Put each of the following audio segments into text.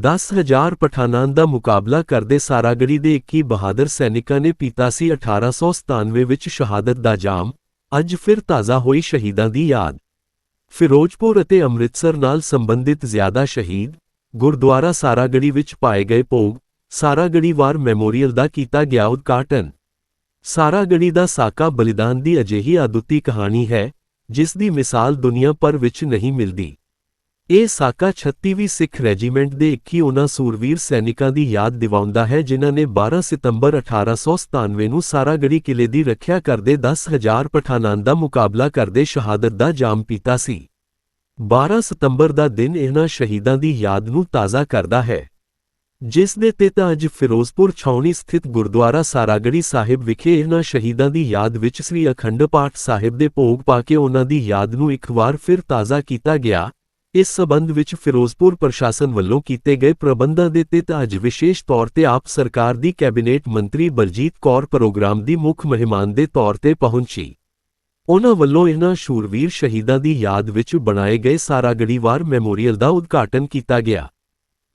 ਦਸ ਹਜ਼ਾਰ ਪਠਾਨਾਂ ਦਾ ਮੁਕਾਬਲਾ ਕਰਦੇ ਸਾਰਾਗੜੀ ਦੇ 21 ਬਹਾਦਰ ਸੈਨਿਕਾਂ ਨੇ ਪੀਤਾ ਸੀ 1897 ਵਿੱਚ ਸ਼ਹਾਦਤ ਦਾ ਜਾਮ, ਅੱਜ ਫਿਰ ਤਾਜ਼ਾ ਹੋਈ ਸ਼ਹੀਦਾਂ ਦੀ ਯਾਦ। ਫਿਰੋਜ਼ਪੁਰ ਅਤੇ ਅੰਮ੍ਰਿਤਸਰ ਨਾਲ ਸੰਬੰਧਿਤ ਜ਼ਿਆਦਾ ਸ਼ਹੀਦ ਗੁਰਦੁਆਰਾ ਸਾਰਾਗੜੀ ਵਿੱਚ ਪਾਏ ਗਏ ਭੋਗ ਸਾਰਾਗੜੀ ਵਾਰ ਮੈਮੋਰੀਅਲ ਦਾ ਕੀਤਾ ਗਿਆ ਉਦਘਾਟਨ। ਸਾਰਾਗੜੀ ਦਾ ਸਾਕਾ ਬਲੀਦਾਨ ਦੀ ਅਜਿਹੀ ਅਦੁੱਤੀ ਕਹਾਣੀ ਹੈ, ਜਿਸ ਦੀ ਮਿਸਾਲ ਦੁਨੀਆ ਭਰ ਵਿੱਚ ਨਹੀਂ ਮਿਲਦੀ। ਇਹ ਸਾਕਾ 36ਵੀਂ ਸਿੱਖ ਰੈਜੀਮੈਂਟ ਦੇ 21 ਉਹਨਾਂ ਸੂਰਵੀਰ ਸੈਨਿਕਾਂ ਦੀ ਯਾਦ ਦਿਵਾਉਂਦਾ ਹੈ, ਜਿਨ੍ਹਾਂ ਨੇ 12 ਸਤੰਬਰ 1897 ਨੂੰ ਸਾਰਾਗੜੀ ਕਿਲੇ ਦੀ ਰੱਖਿਆ ਕਰਦੇ 10000 ਪਠਾਨਾਂ ਦਾ ਮੁਕਾਬਲਾ ਕਰਦੇ ਸ਼ਹਾਦਤ ਦਾ ਜਾਮ ਪੀਤਾ ਸੀ। 12 ਸਤੰਬਰ ਦਾ ਦਿਨ ਇਹਨਾਂ ਸ਼ਹੀਦਾਂ ਦੀ ਯਾਦ ਨੂੰ ਤਾਜ਼ਾ ਕਰਦਾ ਹੈ। ਜਿਸ ਦੇ ਤਹਿਤ ਅੱਜ ਫਿਰੋਜ਼ਪੁਰ ਛਾਉਣੀ ਸਥਿਤ ਗੁਰਦੁਆਰਾ ਸਾਰਾਗੜੀ ਸਾਹਿਬ ਵਿਖੇ ਇਹਨਾਂ ਸ਼ਹੀਦਾਂ ਦੀ ਯਾਦ ਵਿੱਚ ਸ੍ਰੀ ਅਖੰਡ ਪਾਠ ਸਾਹਿਬ ਦੇ ਭੋਗ ਪਾ ਕੇ ਉਹਨਾਂ ਦੀ ਯਾਦ ਨੂੰ ਇੱਕ ਵਾਰ ਫਿਰ ਤਾਜ਼ਾ ਕੀਤਾ ਗਿਆ। ਇਸ ਸਬੰਧ ਵਿੱਚ ਫਿਰੋਜ਼ਪੁਰ ਪ੍ਰਸ਼ਾਸਨ ਵੱਲੋਂ ਕੀਤੇ ਗਏ ਪ੍ਰਬੰਧਾਂ ਦੇ ਤਹਿਤ ਅੱਜ ਵਿਸ਼ੇਸ਼ ਤੌਰ ਤੇ ਆਪ ਸਰਕਾਰ ਦੀ ਕੈਬਨਿਟ ਮੰਤਰੀ ਬਲਜੀਤ ਕੌਰ ਪ੍ਰੋਗਰਾਮ ਦੀ ਮੁੱਖ ਮਹਿਮਾਨ ਦੇ ਤੌਰ ਤੇ ਪਹੁੰਚੀ। ਉਹਨਾਂ ਵੱਲੋਂ ਇਹਨਾਂ ਸ਼ੂਰਵੀਰ ਸ਼ਹੀਦਾਂ ਦੀ ਯਾਦ ਵਿੱਚ ਬਣਾਏ ਗਏ ਸਾਰਾਗੜੀਵਾਰ ਮੈਮੋਰੀਅਲ ਦਾ ਉਦਘਾਟਨ ਕੀਤਾ ਗਿਆ।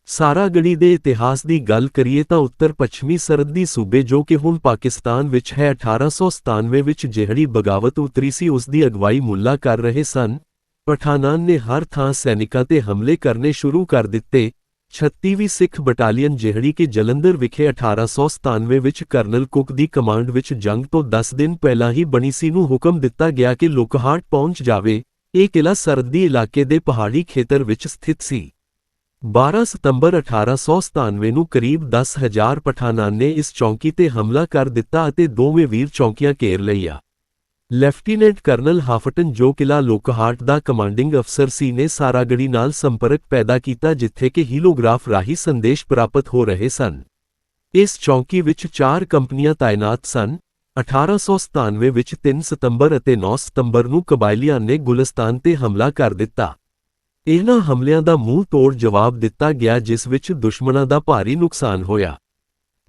ਸਾਰਾਗੜੀ ਦੇ ਇਤਿਹਾਸ ਦੀ ਗੱਲ ਕਰੀਏ ਤਾਂ ਉੱਤਰ ਪੱਛਮੀ ਸਰਹੱਦੀ ਸੂਬੇ ਜੋ ਕਿ ਹੁਣ ਪਾਕਿਸਤਾਨ ਵਿੱਚ ਹੈ 1897 ਵਿੱਚ ਜਿਹੜੀ ਬਗਾਵਤ ਉਤਰੀ ਸੀ, ਉਸ ਦੀ ਅਗਵਾਈ ਮੁੱਲਾ ਕਰ ਰਹੇ ਸਨ। ਪਠਾਨਾਂ ਨੇ ਹਰ ਥਾਂ ਸੈਨਿਕਾਂ ਤੇ ਹਮਲੇ ਕਰਨੇ ਸ਼ੁਰੂ ਕਰ ਦਿੱਤੇ। 36ਵੀਂ ਸਿੱਖ ਬਟਾਲੀਅਨ ਜਿਹੜੀ ਕਿ ਜਲੰਧਰ ਵਿਖੇ 1897 ਵਿੱਚ ਕਰਨਲ ਕੁਕ ਦੀ ਕਮਾਂਡ ਵਿੱਚ ਜੰਗ ਤੋਂ 10 ਦਿਨ ਪਹਿਲਾਂ ਹੀ ਬਣੀ ਸੀ, ਨੂੰ ਹੁਕਮ ਦਿੱਤਾ ਗਿਆ ਕਿ ਲੋਕਹਾਟ ਪਹੁੰਚ ਜਾਵੇ। ਇਹ ਕਿਲਾ ਸਰਦੀ ਇਲਾਕੇ ਦੇ ਪਹਾੜੀ ਖੇਤਰ ਵਿੱਚ ਸਥਿਤ ਸੀ। 12 ਸਤੰਬਰ 1897 ਨੂੰ ਕਰੀਬ 10000 ਪਠਾਨਾਂ ਨੇ ਇਸ ਚੌਂਕੀ ਤੇ ਹਮਲਾ ਕਰ ਦਿੱਤਾ ਅਤੇ ਦੋਵੇਂ ਵੀਰ ਚੌਂਕੀਆਂ ਘੇਰ ਲਈਆਂ। ਲੈਫਟੀਨੈਂਟ ਕਰਨਲ ਹਾਫਟਨ ਜੋ ਕਿਲਾ ਲੋਕਹਾਟ ਦਾ ਕਮਾਂਡਿੰਗ ਅਫਸਰ ਸੀ ਨੇ ਸਾਰਾਗੜੀ ਨਾਲ ਸੰਪਰਕ ਪੈਦਾ ਕੀਤਾ ਜਿੱਥੇ ਕਿ ਹੀਲੋਗ੍ਰਾਫ ਰਾਹੀਂ ਸੰਦੇਸ਼ ਪ੍ਰਾਪਤ ਹੋ ਰਹੇ ਸਨ। ਇਸ ਚੌਂਕੀ ਵਿੱਚ ਚਾਰ ਕੰਪਨੀਆਂ ਤਾਇਨਾਤ ਸਨ। 1897 ਵਿੱਚ 3 ਸਤੰਬਰ ਅਤੇ 9 ਸਤੰਬਰ ਨੂੰ ਕਬਾਇਲੀਆਂ ਨੇ ਗੁਲਸਤਾਨ ਤੇ ਹਮਲਾ ਕਰ ਦਿੱਤਾ। ਇਹਨਾਂ ਹਮਲਿਆਂ ਦਾ ਮੂੰਹ ਤੋੜ ਜਵਾਬ ਦਿੱਤਾ ਗਿਆ ਜਿਸ ਵਿੱਚ ਦੁਸ਼ਮਣਾਂ ਦਾ ਭਾਰੀ ਨੁਕਸਾਨ ਹੋਇਆ।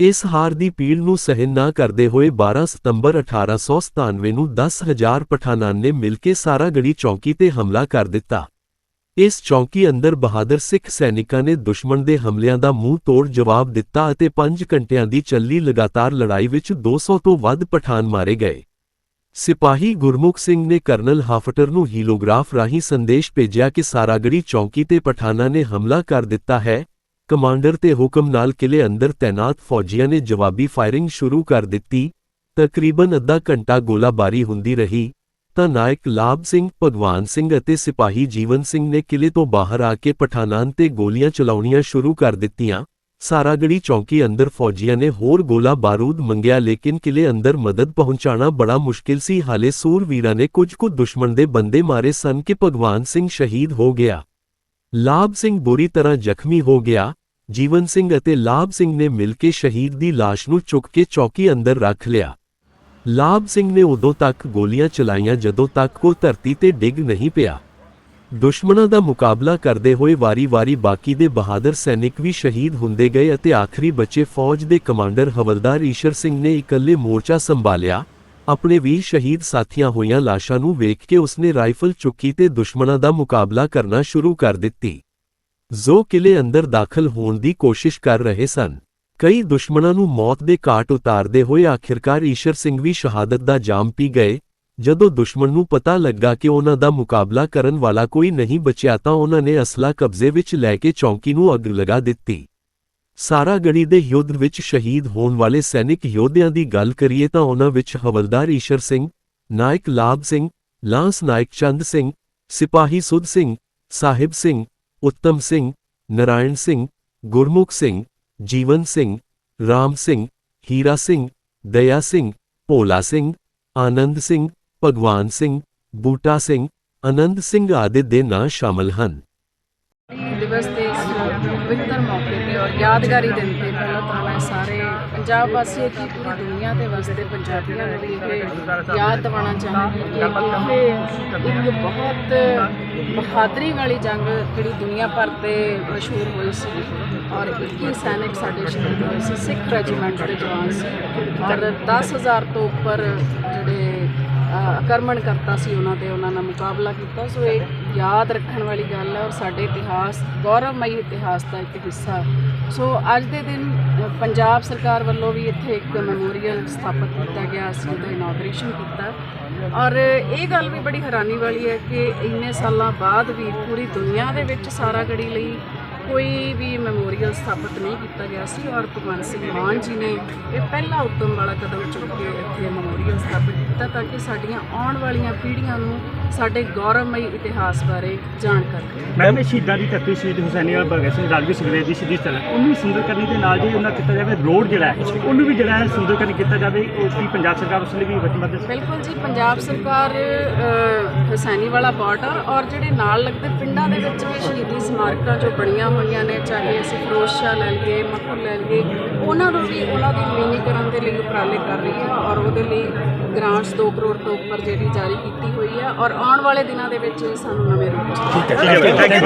ਇਸ ਹਾਰ ਦੀ ਪੀੜ ਨੂੰ ਸਹਿਨ ਨਾ ਕਰਦੇ ਹੋਏ 12 ਸਤੰਬਰ 1897 ਨੂੰ 10000 ਪਠਾਨਾਂ ਨੇ ਮਿਲ ਕੇ ਸਾਰਾਗੜੀ ਚੌਂਕੀ ਤੇ ਹਮਲਾ ਕਰ ਦਿੱਤਾ। ਇਸ ਚੌਂਕੀ ਅੰਦਰ ਬਹਾਦਰ ਸਿੱਖ ਸੈਨਿਕਾਂ ਨੇ ਦੁਸ਼ਮਣ ਦੇ ਹਮਲਿਆਂ ਦਾ ਮੂੰਹ ਤੋੜ ਜਵਾਬ ਦਿੱਤਾ ਅਤੇ 5 ਘੰਟਿਆਂ ਦੀ ਚੱਲੀ ਲਗਾਤਾਰ ਲੜਾਈ ਵਿੱਚ 200 ਤੋਂ ਵੱਧ ਪਠਾਨ ਮਾਰੇ ਗਏ। ਸਿਪਾਹੀ ਗੁਰਮੁਖ ਸਿੰਘ ਨੇ ਕਰਨਲ ਹਾਫਟਰ ਨੂੰ ਹੀਲੋਗ੍ਰਾਫ ਰਾਹੀਂ ਸੰਦੇਸ਼ ਭੇਜਿਆ ਕਿ ਸਾਰਾਗੜੀ ਚੌਂਕੀ ਤੇ ਪਠਾਨਾਂ ਨੇ ਹਮਲਾ ਕਰ ਦਿੱਤਾ ਹੈ। ਕਮਾਂਡਰ ਤੇ ਹੁਕਮ ਨਾਲ ਕਿਲੇ ਅੰਦਰ ਤੈਨਾਤ ਫੌਜੀਆਂ ਨੇ ਜਵਾਬੀ ਫਾਇਰਿੰਗ ਸ਼ੁਰੂ ਕਰ ਦਿੱਤੀ। ਤਕਰੀਬਨ ਅੱਧਾ ਘੰਟਾ ਗੋਲਾਬਾਰੀ ਹੁੰਦੀ ਰਹੀ। ਤਾਂ ਨਾਇਕ ਲਾਭ ਸਿੰਘ, ਭਗਵਾਨ ਸਿੰਘ ਅਤੇ ਸਿਪਾਹੀ ਜੀਵਨ ਸਿੰਘ ਨੇ ਕਿਲੇ ਤੋਂ ਬਾਹਰ ਆ ਕੇ ਪਠਾਨਾਂ ਤੇ ਗੋਲੀਆਂ ਚਲਾਉਣੀਆਂ ਸ਼ੁਰੂ ਕਰ ਦਿੱਤੀਆਂ। ਸਾਰਾਗੜੀ ਚੌਂਕੀ ਅੰਦਰ ਫੌਜੀਆਂ ਨੇ ਹੋਰ ਗੋਲਾ ਬਾਰੂਦ ਮੰਗਿਆ ਲੇਕਿਨ ਕਿਲੇ ਅੰਦਰ ਮਦਦ ਪਹੁੰਚਾਣਾ ਬੜਾ ਮੁਸ਼ਕਿਲ ਸੀ ਹਾਲੇ ਸੂਰਵੀਰਾਂ ਨੇ ਕੁਝ ਕੁ ਦੁਸ਼ਮਣ ਦੇ ਬੰਦੇ ਮਾਰੇ ਸਨ ਕਿ ਭਗਵਾਨ ਸਿੰਘ ਸ਼ਹੀਦ ਹੋ ਗਿਆ ਲਾਭ ਸਿੰਘ ਬੁਰੀ ਤਰ੍ਹਾਂ ਜ਼ਖਮੀ ਹੋ ਗਿਆ ਜੀਵਨ ਸਿੰਘ ਅਤੇ ਲਾਭ ਸਿੰਘ ਨੇ ਮਿਲ ਕੇ ਸ਼ਹੀਦ ਦੀ ਲਾਸ਼ ਨੂੰ ਚੁੱਕ ਕੇ ਚੌਕੀ ਅੰਦਰ ਰੱਖ ਲਿਆ ਲਾਭ ਸਿੰਘ ਨੇ ਉਦੋਂ ਤੱਕ ਗੋਲੀਆਂ ਚਲਾਈਆਂ ਜਦੋਂ ਤੱਕ ਉਹ ਧਰਤੀ ਤੇ ਡਿੱਗ ਨਹੀਂ ਪਿਆ ਦੁਸ਼ਮਣਾਂ ਦਾ ਮੁਕਾਬਲਾ ਕਰਦੇ ਹੋਏ ਵਾਰੀ-ਵਾਰੀ ਬਾਕੀ ਦੇ ਬਹਾਦਰ ਸੈਨਿਕ ਵੀ ਸ਼ਹੀਦ ਹੁੰਦੇ ਗਏ ਅਤੇ ਆਖਰੀ ਬਚੇ ਫੌਜ ਦੇ ਕਮਾਂਡਰ ਹਵਲਦਾਰ ਈਸ਼ਰ ਸਿੰਘ ਨੇ ਇਕੱਲੇ ਮੋਰਚਾ ਸੰਭਾਲਿਆ। ਆਪਣੇ ਵੀਰ ਸ਼ਹੀਦ ਸਾਥੀਆਂ ਹੋਈਆਂ ਲਾਸ਼ਾਂ ਨੂੰ ਵੇਖ ਕੇ ਉਸਨੇ ਰਾਈਫਲ ਚੁੱਕੀ ਤੇ ਦੁਸ਼ਮਣਾਂ ਦਾ ਮੁਕਾਬਲਾ ਕਰਨਾ ਸ਼ੁਰੂ ਕਰ ਦਿੱਤੀ। ਜੋ ਕਿਲੇ ਅੰਦਰ ਦਾਖਲ ਹੋਣ ਦੀ ਕੋਸ਼ਿਸ਼ ਕਰ ਰਹੇ ਸਨ। ਕਈ ਦੁਸ਼ਮਣਾਂ ਨੂੰ ਮੌਤ ਦੇ ਘਾਟ ਉਤਾਰਦੇ ਹੋਏ ਆਖਿਰਕਾਰ ਈਸ਼ਰ ਸਿੰਘ ਵੀ ਸ਼ਹਾਦਤ ਦਾ ਜਾਮ ਪੀ ਗਏ ਜਦੋਂ ਦੁਸ਼ਮਣ ਨੂੰ ਪਤਾ ਲੱਗਾ ਕਿ ਉਹਨਾਂ ਦਾ ਮੁਕਾਬਲਾ ਕਰਨ ਵਾਲਾ ਕੋਈ ਨਹੀਂ ਬਚਿਆ ਤਾਂ ਉਹਨਾਂ ਨੇ ਅਸਲਾ ਕਬਜ਼ੇ ਵਿੱਚ ਲੈ ਕੇ ਚੌਂਕੀ ਨੂੰ ਅੱਗ ਲਗਾ ਦਿੱਤੀ। ਸਾਰਾਗੜੀ ਦੇ ਯੁੱਧ ਵਿੱਚ ਸ਼ਹੀਦ ਹੋਣ ਵਾਲੇ ਸੈਨਿਕ ਯੋਧਿਆਂ ਦੀ ਗੱਲ ਕਰੀਏ ਤਾਂ ਉਹਨਾਂ ਵਿੱਚ ਹਵਲਦਾਰ ਈਸ਼ਰ ਸਿੰਘ, ਨਾਇਕ ਲਾਭ ਸਿੰਘ, ਲਾਂਸ ਨਾਇਕ ਚੰਦ ਸਿੰਘ, ਸਿਪਾਹੀ ਸੁਧ ਸਿੰਘ, ਸਾਹਿਬ ਸਿੰਘ, ਉੱਤਮ ਸਿੰਘ, ਨਰਾਇਣ ਸਿੰਘ, ਗੁਰਮੁਖ ਸਿੰਘ, ਜੀਵਨ ਸਿੰਘ, ਰਾਮ ਸਿੰਘ, ਹੀਰਾ ਸਿੰਘ, ਦਇਆ ਸਿੰਘ, ਭੋਲਾ ਸਿੰਘ, ਆਨੰਦ ਸਿੰਘ ਭਗਵਾਨ ਸਿੰਘ, ਬੂਟਾ ਸਿੰਘ, ਆਨੰਦ ਸਿੰਘ ਆਦਿ ਦੇ ਨਾਂ ਸ਼ਾਮਲ ਹਨ। ਦਿਵਸ ਦੇ ਪਵਿੱਤਰ ਮੌਕੇ ਤੇ ਔਰ ਯਾਦਗਾਰੀ ਦਿਨ ਤੇ ਪਹਿਲਾਂ ਤਾਂ ਮੈਂ ਸਾਰੇ ਪੰਜਾਬ ਵਾਸੀਆਂ ਕੀ ਪੂਰੀ ਦੁਨੀਆ ਦੇ ਵਾਸਤੇ ਪੰਜਾਬੀਆਂ ਨੂੰ ਵੀ ਇਹ ਯਾਦ ਦਿਵਾਉਣਾ ਚਾਹਾਂਗੀ ਕਿ ਇੱਕ ਬਹੁਤ ਬਹਾਦਰੀ ਵਾਲੀ ਜੰਗ ਜਿਹੜੀ ਦੁਨੀਆ ਭਰ ਤੇ ਮਸ਼ਹੂਰ ਹੋਈ ਸੀ ਔਰ 21 ਸੈਨਿਕ ਸਾਡੇ ਸ਼ਹੀਦ ਹੋਏ ਸੀ, ਸਿੱਖ ਰੈਜੀਮੈਂਟ ਦੇ ਜਵਾਨ ਸੀ ਔਰ 10000 ਤੋਂ ਉੱਪਰ ਜਿਹੜੇ ਆਕਰਮਣ ਕਰਤਾ ਸੀ ਉਹਨਾਂ ਤੇ, ਉਹਨਾਂ ਨਾਲ ਮੁਕਾਬਲਾ ਕੀਤਾ। ਸੋ ਇਹ ਯਾਦ ਰੱਖਣ ਵਾਲੀ ਗੱਲ ਹੈ ਔਰ ਸਾਡੇ ਇਤਿਹਾਸ, ਗੌਰਵਮਈ ਇਤਿਹਾਸ ਦਾ ਇੱਕ ਹਿੱਸਾ। ਸੋ ਅੱਜ ਦੇ ਦਿਨ ਪੰਜਾਬ ਸਰਕਾਰ ਵੱਲੋਂ ਵੀ ਇੱਥੇ ਇੱਕ ਮੈਮੋਰੀਅਲ ਸਥਾਪਿਤ ਕੀਤਾ ਗਿਆ, ਅਸੀਂ ਉਹਦਾ ਇਨਾਗਰੇਸ਼ਨ ਕੀਤਾ। ਔਰ ਇਹ ਗੱਲ ਵੀ ਬੜੀ ਹੈਰਾਨੀ ਵਾਲੀ ਹੈ ਕਿ ਇੰਨੇ ਸਾਲਾਂ ਬਾਅਦ ਵੀ ਪੂਰੀ ਦੁਨੀਆ ਦੇ ਵਿੱਚ ਸਾਰਾਗੜੀ ਲਈ ਕੋਈ ਵੀ ਮੈਮੋਰੀਅਲ ਸਥਾਪਿਤ ਨਹੀਂ ਕੀਤਾ ਗਿਆ ਸੀ ਔਰ ਭਗਵੰਤ ਸਿੰਘ ਮਾਨ ਜੀ ਨੇ ਇਹ ਪਹਿਲਾ ਉੱਦਮ ਵਾਲਾ ਕਦਮ ਚੁੱਕ ਕੇ ਇੱਥੇ ਮੈਮੋਰੀਅਲ ਸਥਾਪਿਤ ਕੀਤਾ ਤਾਂ ਕਿ ਸਾਡੀਆਂ ਆਉਣ ਵਾਲੀਆਂ ਪੀੜ੍ਹੀਆਂ ਨੂੰ ਸਾਡੇ ਗੌਰਵਮਈ ਇਤਿਹਾਸ ਬਾਰੇ ਜਾਣਕਾਰੀ ਮੈਮ ਇਹ ਸ਼ਹੀਦਾਂ ਦੀ ਧਰਤੀ ਸ਼ਹੀਦ ਹੁਸੈਨੀ ਵਾਲਾ ਭਗਤ ਸਿੰਘ ਰਾਜਵੀਰ ਸੁਖਦੇਵ ਦੀ ਸ਼ਹੀਦੀ ਸਥਲ ਉਹਨੂੰ ਵੀ ਸੁੰਦਰ ਕਰਨੀ ਦੇ ਨਾਲ ਜੇ ਉਹਨਾਂ ਕੀਤਾ ਜਾਵੇ ਰੋਡ ਜਿਹੜਾ ਹੈ ਉਹਨੂੰ ਵੀ ਜਿਹੜਾ ਹੈ ਸੁੰਦਰਕਰਨ ਕੀਤਾ ਜਾਵੇ ਉਸ ਦੀ ਪੰਜਾਬ ਸਰਕਾਰ ਉਸ ਲਈ ਵੀ ਵਚਨਬੱਧ ਹੈ? ਬਿਲਕੁਲ ਜੀ ਪੰਜਾਬ ਸਰਕਾਰ ਹਸੈਨੀ ਵਾਲਾ ਬਾਰਡਰ ਔਰ ਜਿਹੜੇ ਨਾਲ ਲੱਗਦੇ ਪਿੰਡਾਂ ਦੇ ਵਿੱਚ ਵੀ ਸ਼ਹੀਦੀ ਸਮਾਰਕਾਂ ਜੋ ਬਣੀਆਂ ਹੋਈਆਂ ਨੇ, ਚਾਹੇ ਅਸੀਂ ਫਰੋਸ਼ਾ ਲੈ ਲਈਏ ਮੱਖੂ ਲੈ ਲਈਏ, ਉਹਨਾਂ ਨੂੰ ਵੀ ਉਹਨਾਂ ਦੀ ਨਵੀਨੀਕਰਨ ਦੇ ਲਈ ਉਪਰਾਲੇ ਕਰ ਰਹੀ ਹੈ ਔਰ ਉਹਦੇ ਲਈ ਗ੍ਰਾਂਟਸ 2 ਕਰੋੜ ਤੋਂ ਉੱਪਰ ਜਿਹੜੀ ਜਾਰੀ ਕੀਤੀ ਹੋਈ ਹੈ ਔਰ ਆਉਣ ਵਾਲੇ ਦਿਨਾਂ ਦੇ ਵਿੱਚ ਸਾਨੂੰ ਨਵੇਂ ਰੂਪ ਠੀਕ ਹੈ।